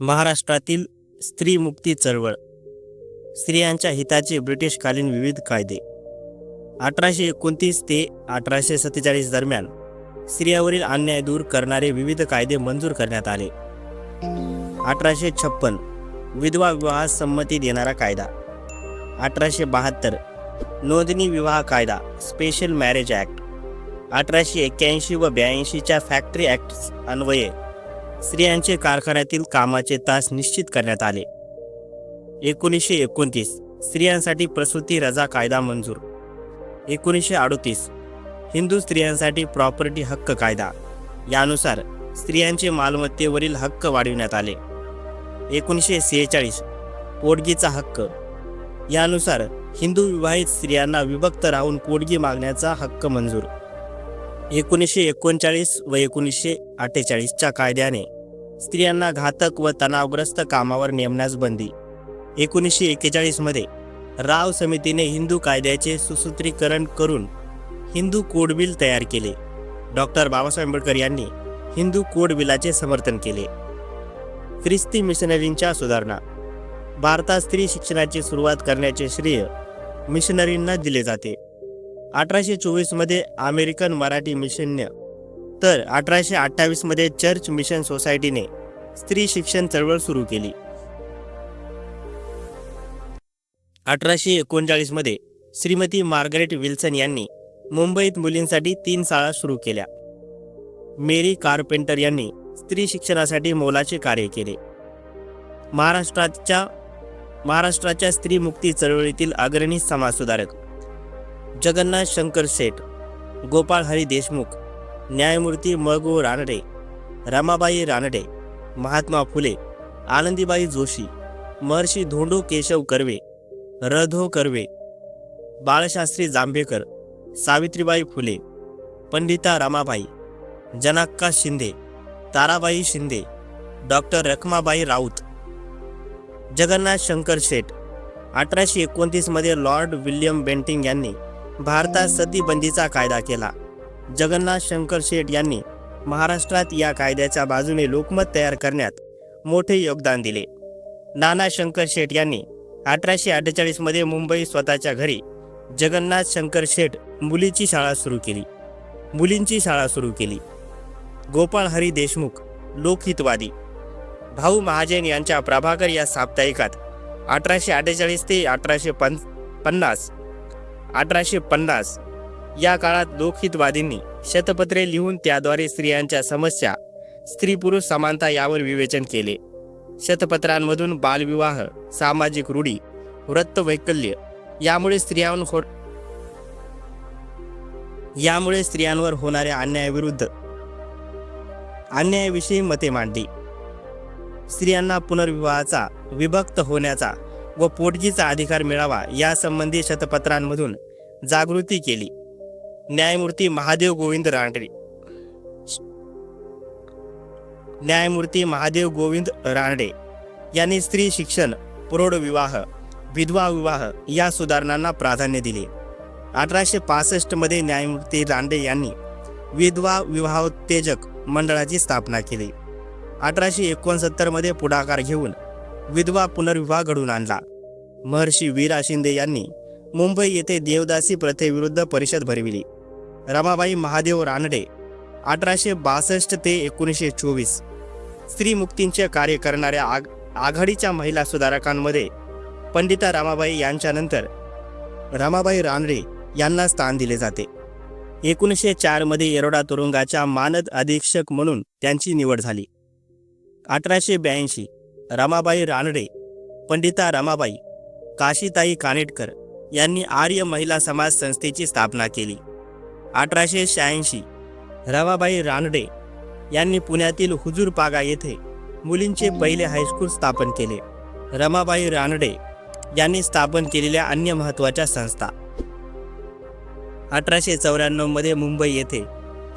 महाराष्ट्रातील स्त्री मुक्ती चळवळ. स्त्रियांच्या हिताचे ब्रिटिशकालीन विविध कायदे. अठराशे एकोणतीस ते अठराशे सत्तेचाळीस दरम्यान स्त्रियावरील अन्याय दूर करणारे विविध कायदे मंजूर करण्यात आले. अठराशे छप्पन विधवा विवाहास संमती देणारा कायदा. अठराशे बहात्तर नोंदणी विवाह कायदा स्पेशल मॅरेज ॲक्ट. अठराशे एक्क्याऐंशी व ब्याऐंशीच्या फॅक्टरी ॲक्ट अन्वये स्त्रियांचे कारखान्यातील कामाचे तास निश्चित करण्यात आले. एकोणीसशे एकोणतीस स्त्रियांसाठी प्रसूती रजा कायदा मंजूर. एकोणीसशे अडोतीस हिंदू स्त्रियांसाठी प्रॉपर्टी हक्क कायदा. यानुसार स्त्रियांचे मालमत्तेवरील हक्क वाढविण्यात आले. एकोणीसशे सेहेचाळीस पोटगीचा हक्क. यानुसार हिंदू विवाहित स्त्रियांना विभक्त राहून पोटगी मागण्याचा हक्क मंजूर. एकोणीसशे एकोणचाळीस व एकोणीसशे अठ्ठेचाळीसच्या कायद्याने स्त्रियांना घातक व तणावग्रस्त कामावर नेमण्यास बंदी. एकोणीसशे एक्केचाळीसमध्ये राव समितीने हिंदू कायद्याचे सुसूत्रीकरण करून हिंदू कोड बिल तयार केले. डॉक्टर बाबासाहेब आंबेडकर यांनी हिंदू कोड बिलाचे समर्थन केले. ख्रिस्ती मिशनरींच्या सुधारणा. भारतात स्त्री शिक्षणाची सुरुवात करण्याचे श्रेय मिशनरींना दिले जाते. अठराशे चोवीसमध्ये अमेरिकन मराठी मिशनने तर अठराशे अठ्ठावीसमध्ये चर्च मिशन सोसायटीने स्त्री शिक्षण चळवळ सुरू केली. अठराशे एकोणचाळीसमध्ये श्रीमती मार्गरेट विल्सन यांनी मुंबईत मुलींसाठी तीन शाळा सुरू केल्या. मेरी कार्पेंटर यांनी स्त्री शिक्षणासाठी मोलाचे कार्य केले. महाराष्ट्राच्या महाराष्ट्राच्या स्त्री मुक्ती चळवळीतील अग्रणी समाजसुधारक जगन्नाथ शंकर शेठ गोपाळ हरी देशमुख न्यायमूर्ती मगो रानडे रमाबाई रानडे महात्मा फुले आनंदीबाई जोशी महर्षी धोंडो केशव कर्वे रधो कर्वे बाळशास्त्री जांभेकर सावित्रीबाई फुले पंडिता रमाबाई जनाक्का शिंदे ताराबाई शिंदे डॉक्टर रखमाबाई राऊत जगन्नाथ शंकर शेठ अठराशे एकोणतीसमध्ये लॉर्ड विल्यम बेंटिंग यांनी भारतात सतीबंदीचा कायदा केला. जगन्नाथ शंकर शेठ यांनी महाराष्ट्रात या कायद्याच्या बाजूने लोकमत तयार करण्यात मोठे योगदान दिले. नाना शंकर शेठ यांनी अठराशे अठ्ठेचाळीसमध्ये मुंबई स्वतःच्या घरी जगन्नाथ शंकर शेठ मुलीची शाळा सुरू केली. मुलींची शाळा सुरू केली. गोपाळ हरी देशमुख लोकहितवादी. भाऊ महाजन यांच्या प्रभाकर या साप्ताहिकात अठराशे अठ्ठेचाळीस ते अठराशे पन पन्नास अठराशे पन्नास या काळात लोकहितवादींनी शतपत्रे लिहून त्याद्वारे स्त्रियांच्या समस्या स्त्री पुरुष समानता यावर विवेचन केले. शतपत्रांमधून बालविवाह सामाजिक रूढी वृत्तवैकल्य यामुळे स्त्रियांवर हो यामुळे स्त्रियांवर होणाऱ्या अन्यायाविरुद्ध अन्यायाविषयी मते मांडली. स्त्रियांना पुनर्विवाहाचा विभक्त होण्याचा व पोटगीचा अधिकार मिळावा यासंबंधी शतपत्रांमधून जागृती केली. न्यायमूर्ती महादेव गोविंद रानडे न्यायमूर्ती महादेव गोविंद रानडे यांनी स्त्री शिक्षण प्रौढ विवाह विधवा विवाह या सुधारणांना प्राधान्य दिले. अठराशे पासष्टमध्ये न्यायमूर्ती रानडे यांनी विधवा विवाहोत्तेजक मंडळाची स्थापना केली. अठराशे एकोणसत्तरमध्ये पुढाकार घेऊन विधवा पुनर्विवाह घडून आणला. महर्षी वीरा शिंदे यांनी मुंबई येथे देवदासी प्रथेविरुद्ध परिषद भरविली. रमाबाई महादेव रानडे अठराशे बासष्ट ते एकोणीसशे चोवीस. स्त्री मुक्तींचे कार्य करणाऱ्या आग आघाडीच्या महिला सुधारकांमध्ये पंडिता रमाबाई यांच्यानंतर रमाबाई रानडे यांना स्थान दिले जाते. एकोणीसशे चारमध्ये येरोडा तुरुंगाच्या मानद अधीक्षक म्हणून त्यांची निवड झाली. अठराशे ब्याऐंशी रमाबाई रानडे पंडिता रमाबाई काशीताई कानेटकर यांनी आर्य महिला समाज संस्थेची स्थापना केली. अठराशे शहाऐंशी. रमाबाई रानडे यांनी पुण्यातील हुजूरपागा येथे मुलींचे पहिले हायस्कूल स्थापन केले. रमाबाई रानडे यांनी स्थापन केलेल्या अन्य महत्त्वाच्या संस्था. अठराशे चौऱ्याण्णवमध्ये मुंबई येथे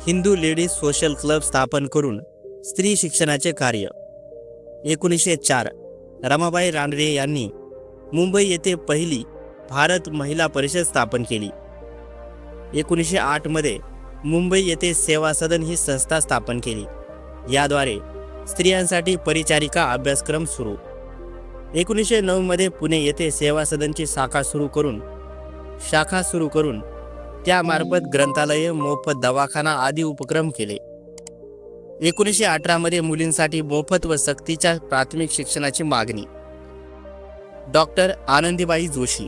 हिंदू लेडीज सोशल क्लब स्थापन करून स्त्री शिक्षणाचे कार्य. एकोणीसशे चार रमाबाई रानडे यांनी मुंबई येथे पहिली भारत महिला परिषद स्थापन केली. एकोणीसशे आठमध्ये मुंबई येथे सेवा सदन ही संस्था स्थापन केली. याद्वारे स्त्रियांसाठी परिचारिका अभ्यासक्रम सुरू. एकोणीसशे नऊमध्ये पुणे येथे सेवा सदनची शाखा सुरू करून शाखा सुरू करून त्यामार्फत ग्रंथालय मोफत दवाखाना आदी उपक्रम केले. एकोणीसशे अठरामध्ये मुलींसाठी मोफत व सक्तीच्या प्राथमिक शिक्षणाची मागणी. डॉक्टर आनंदीबाई जोशी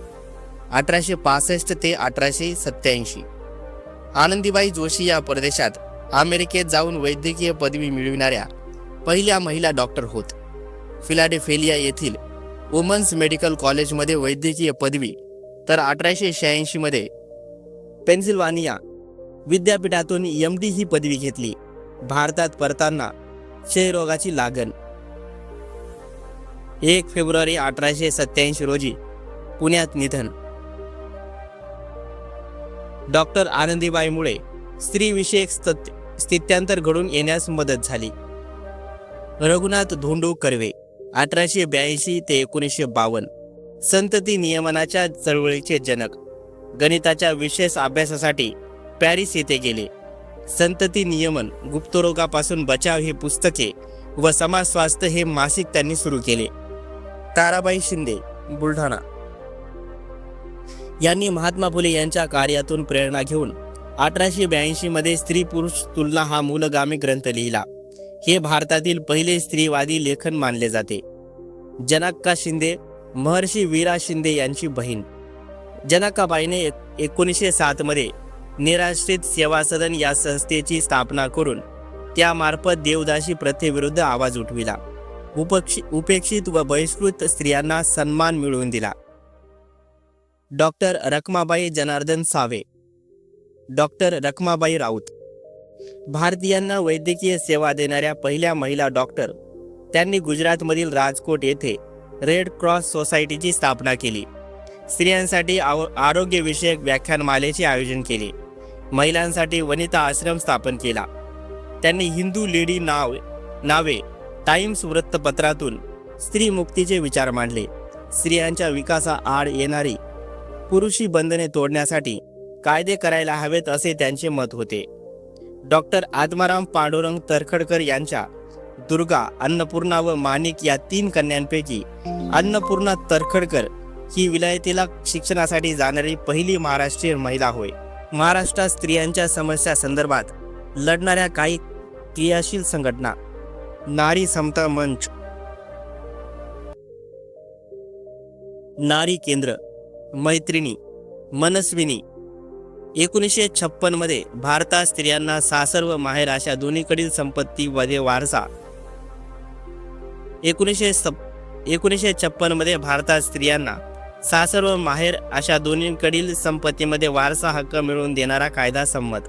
अठराशे पासष्ट ते अठराशे सत्याऐंशी आनंदीबाई जोशी या परदेशात अमेरिकेत जाऊन वैद्यकीय पदवी मिळविणाऱ्या पहिल्या महिला डॉक्टर होत. फिलाडेफेलिया येथील वुमन्स मेडिकल कॉलेजमध्ये वैद्यकीय पदवी तर अठराशे शहाऐंशीमध्ये पेन्सिल्वानिया विद्यापीठातून एम डी ही पदवी घेतली. भारतात परताना क्षयरोगाची लागण. एक फेब्रुवारी अठराशे सत्याऐंशी रोजी पुण्यात निधन. डॉक्टर आनंदीबाईमुळे स्त्रीविषयक स्थित स्थित्यांतर घडून येण्यास मदत झाली. रघुनाथ धोंडू कर्वे अठराशे ब्याऐंशी ते एकोणीसशे बावन्न. संतती नियमनाच्या चळवळीचे जनक. गणिताच्या विशेष अभ्यासासाठी पॅरिस येथे गेले. संतती नियमन गुप्तरोगापासून बचाव हे पुस्तके व समाज स्वास्थ्य हे मासिक त्यांनी सुरू केले. ताराबाई शिंदे बुलढाणा. यांनी महात्मा फुले यांच्या कार्यातून प्रेरणा घेऊन अठराशे ब्याऐंशी मध्ये स्त्री पुरुष तुलना हा मूलगामी ग्रंथ लिहिला. हे भारतातील पहिले स्त्रीवादी लेखन मानले जाते. जनक्का शिंदे महर्षी वीरा शिंदे यांची बहीण. जनकाबाईने एक एकोणीसशे सातमध्ये निराश्रित सेवा सदन या संस्थेची स्थापना करून त्यामार्फत देवदासी प्रथेविरुद्ध आवाज उठविला. उपक्षि उपेक्षित व बहिष्कृत स्त्रियांना सन्मान मिळवून दिला. डॉक्टर रखमाबाई जनार्दन सावे. डॉक्टर रखमाबाई राऊत. भारतीयांना वैद्यकीय सेवा देणाऱ्या पहिल्या महिला डॉक्टर. त्यांनी गुजरातमधील राजकोट येथे रेड क्रॉस सोसायटीची स्थापना केली. स्त्रियांसाठी आव आरोग्यविषयक व्याख्यानमालेचे आयोजन केले. महिलांसाठी वनिता आश्रम स्थापन केला. त्यांनी हिंदू लेडी नाव नावे टाइम्स वृत्तपत्रातून स्त्री मुक्तीचे विचार मांडले. स्त्रियांच्या विकासा आड येणारी पुरुषी बंधने तोडण्यासाठी कायदे करायला हवेत असे त्यांचे मत होते. डॉक्टर आत्माराम पांडुरंग तरखडकर यांच्या दुर्गा अन्नपूर्णा व माणिक या तीन कन्यांपैकी अन्नपूर्णा तरखडकर ही विलायतीला शिक्षणासाठी जाणारी पहिली महाराष्ट्रीयन महिला होय. महाराष्ट्रात स्त्रियांच्या समस्या संदर्भात लढणाऱ्या काही क्रियाशील संघटना. नारी समता मंच. नारी केंद्र. मैत्रिणी मनस्विनी. एकोणीसशे छप्पनमध्ये भारतात स्त्रियांना सासर व माहेर अशा दोन्हीकडील संपत्ती मध्ये वारसा. एकोणीसशे सप एकोणीसशे छप्पनमध्ये भारतात स्त्रियांना सासर व माहेर अशा दोन्हीकडील संपत्तीमध्ये वारसा हक्क मिळवून देणारा कायदा संमत.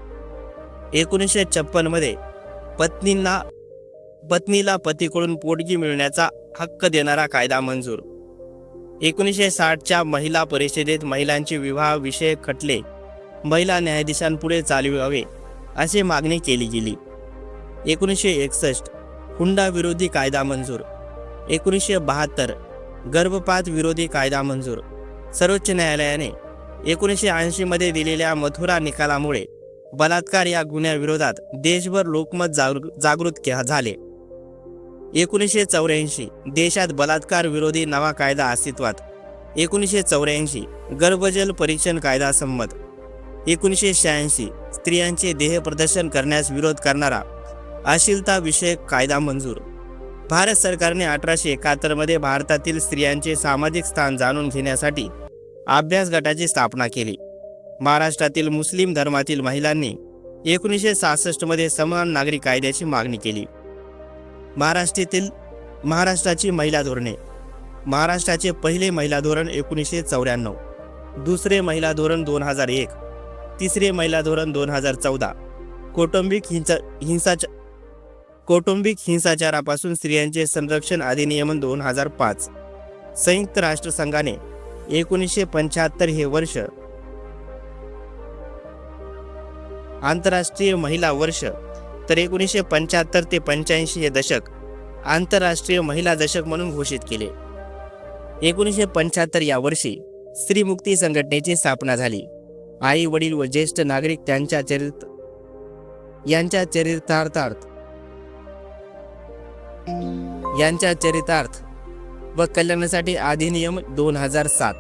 एकोणीसशे छप्पनमध्ये पत्नींना पत्नीला पतीकडून पोटगी मिळण्याचा हक्क देणारा कायदा मंजूर. एकोणीसशे साठच्या महिला परिषदेत महिलांचे विवाह विषय खटले. महिला न्यायाधीशांपुढे चालवावे अशी मागणी केली गेली. एकोणीसशे एकसष्ट हुंडा विरोधी कायदा मंजूर. एकोणीसशे बहात्तर गर्भपात विरोधी कायदा मंजूर. सर्वोच्च न्यायालयाने एकोणीसशे ऐंशीमध्ये दिलेल्या मथुरा निकालामुळे बलात्कार या गुन्ह्याविरोधात देशभर लोकमत जागृ जागृत के- झाले. एकोणीसशे चौऱ्याऐंशी देशात बलात्कार विरोधी नवा कायदा अस्तित्वात. एकोणीसशे चौऱ्याऐंशी गर्भजल परीक्षण कायदा संमत. एकोणीसशे शहाऐंशी स्त्रियांचे देह प्रदर्शन करण्यास विरोध करणारा अश्लीलता विषयक कायदा मंजूर. भारत सरकारने अठराशे एकाहत्तरमध्ये भारतातील स्त्रियांचे सामाजिक स्थान जाणून घेण्यासाठी अभ्यास गटाची स्थापना केली. महाराष्ट्रातील मुस्लिम धर्मातील महिलांनी एकोणीसशे सहासष्टमध्ये समान नागरिक कायद्याची मागणी केली. महाराष्ट्रातील महाराष्ट्राची महिला धोरणे. महाराष्ट्राचे पहिले महिला धोरण एकोणीसशे चौऱ्याण्णव. दुसरे महिला धोरण दोन हजार एक. तिसरे महिला धोरण दोन हजार चौदा. कौटुंबिक हिंसा हिंसाचार कौटुंबिक हिंसाचारापासून स्त्रियांचे संरक्षण अधिनियम दोन हजार पाच. संयुक्त राष्ट्रसंघाने एकोणीसशे पंच्याहत्तर हे वर्ष आंतरराष्ट्रीय महिला वर्ष तर एकोणीसशे पंच्याहत्तर ते पंच्याऐंशी हे दशक आंतरराष्ट्रीय महिला दशक म्हणून घोषित केले. एकोणीसशे पंच्याहत्तर या वर्षी स्त्रीमुक्ती संघटनेची स्थापना झाली. आई वडील व ज्येष्ठ नागरिक त्यांच्या चरित्र यांच्या चरितार्थार्थ यांच्या चरितार्थ व कल्याणासाठी अधिनियम दोन हजार सात.